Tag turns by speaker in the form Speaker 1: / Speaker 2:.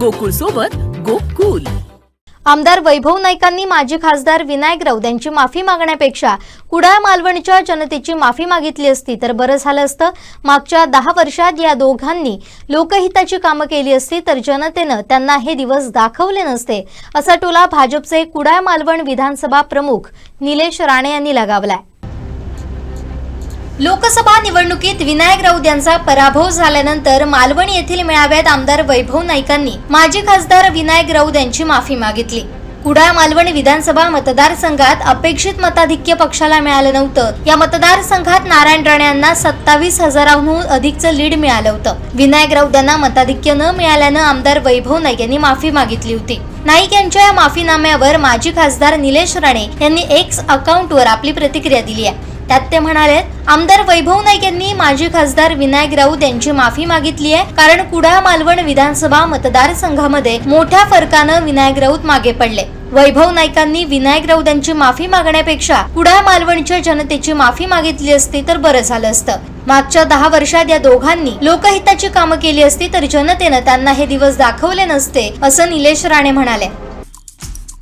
Speaker 1: गोकुळ सोबत गोकुल.
Speaker 2: आमदार वैभव नाईकांनी माजी खासदार विनायक राऊत यांची माफी मागण्यापेक्षा कुडाळ मालवणच्या जनतेची माफी मागितली असती तर बरं झालं असतं. मागच्या दहा वर्षात या दोघांनी लोकहिताची कामं केली असती तर जनतेनं त्यांना हे दिवस दाखवले नसते असा टोला भाजपचे कुडाळ मालवण विधानसभा प्रमुख निलेश राणे यांनी लगावलाय. लोकसभा निवडणुकीत विनायक राऊत यांचा पराभव झाल्यानंतर मालवण येथील मेळाव्यात आमदार वैभव नाईकांनी माजी खासदार विनायक राऊत यांची माफी मागितली. कुडाळ मालवण विधानसभा मतदारसंघात अपेक्षित मताधिक्य पक्षाला मिळालं नव्हतं. या मतदारसंघात नारायण राणे यांना सत्तावीस हजारांहून अधिकचं लीड मिळालं होतं. विनायक राऊत यांना मताधिक्य न मिळाल्यानं आमदार वैभव नाईक यांनी माफी मागितली होती. नाईक यांच्या या माफीनाम्यावर माजी खासदार निलेश राणे यांनी एक्स अकाउंटवर आपली प्रतिक्रिया दिली आहे. त्यात ते म्हणाले आमदार वैभव नाईक यांनी माजी खासदार विनायक राऊत यांची माफी मागितली आहे कारण कुडाळ मालवण विधानसभा मतदारसंघामध्ये मोठ्या फरकानं विनायक राऊत मागे पडले. वैभव नाईकांनी विनायक राऊत यांची माफी मागण्यापेक्षा कुडाळ मालवणच्या जनतेची माफी मागितली असती तर बरं झालं असतं. मागच्या दहा वर्षात या दोघांनी लोकहिताची कामं केली असती तर जनतेनं त्यांना हे दिवस दाखवले नसते असं निलेश राणे म्हणाले.